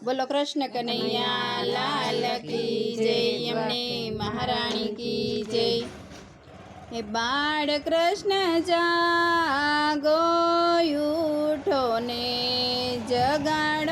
બોલો કૃષ્ણ કનૈયા લાલ કી જય એમને મહારાણી કી જય હે બાળ કૃષ્ણ જાગો ઉઠો ને જગાડો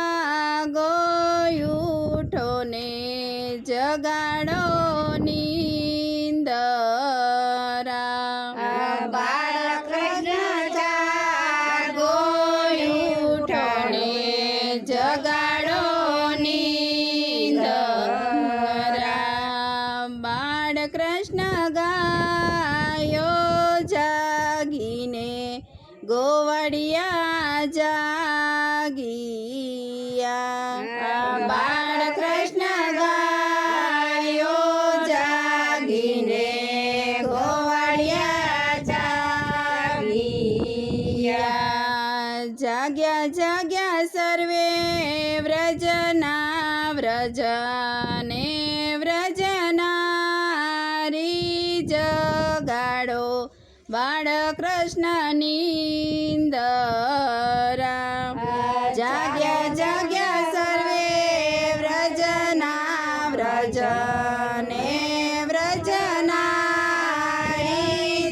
કૃષ્ણ ગાયો જાગીને ગોવડિયા જાગિયા. બાળ કૃષ્ણ ગાયો જાગીને ગોવડિયા જાગ્યા. જાગ્યા જગાડો બાળકૃષ્ણ નીંદરા જાગ્યા જાગ્યા સર્વે વ્રજના વ્રજને વ્રજનારી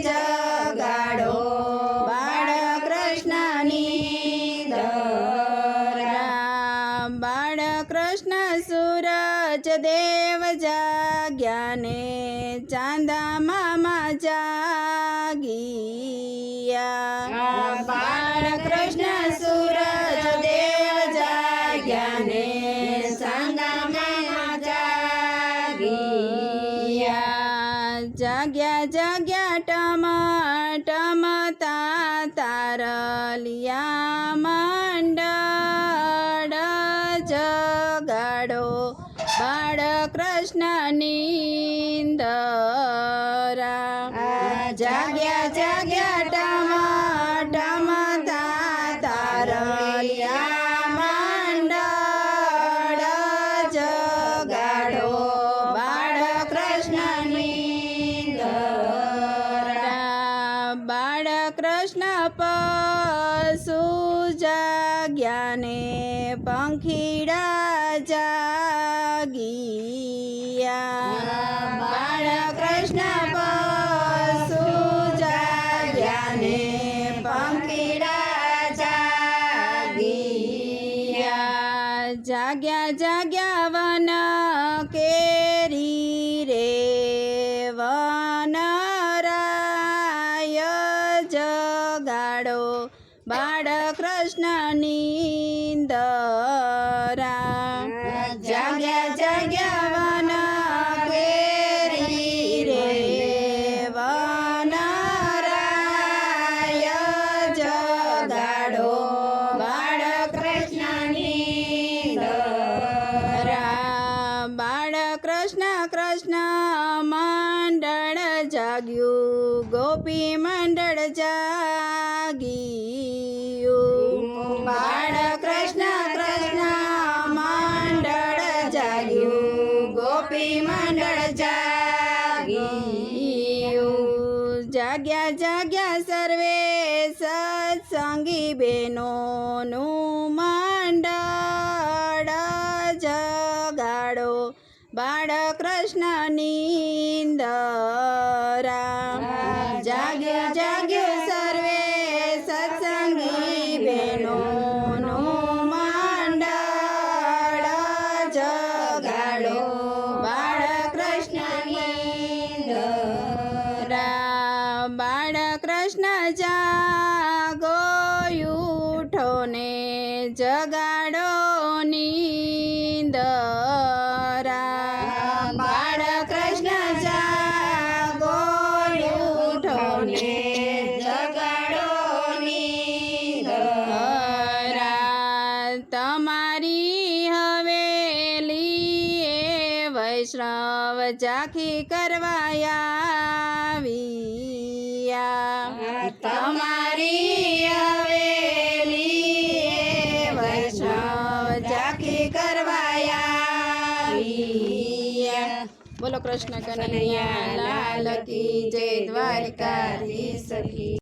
જગાડો. બાળકૃષ્ણ નીંદરા બાળકૃષ્ણ સૂરજ દેવ જાગ્યાને मम जागिया। बालकृष्ण सूरज देव जाने संगम जागिया। जाग्या जाग्या જાગ્યા જાગ્યા ટમ ટમતા તારલિયા મંડળ જગાડો બાળકૃષ્ણ નીંદરા બાળકૃષ્ણ પશુ જાગ્યાને પંખીડા જાગિયા બાળકૃષ્ણ જાગિયા જાગ્યા વન કેરી રે જાગ્યું ગોપી મંડળ જાગ્યું. બાળકૃષ્ણ કૃષ્ણ મંડળ જાગ્યું. ગોપી મંડળ જાગ્યું. જાગ્યા જાગ્યા સર્વે સત્સંગી બહેનોનું મંડળ જગાડો. બાળકૃષ્ણ નીંદરા જાગ્યો સર્વે સત્સંગી બેનો જગાડો. બાળકૃષ્ણ વૈષ્ણવ ઝાંખી કરવાયા તમારી હવેલી એ વૈષ્ણવ ઝાંખી કરવાયા બોલો કૃષ્ણ કનૈયા લાલ કી જય દ્વારકાધીશ કી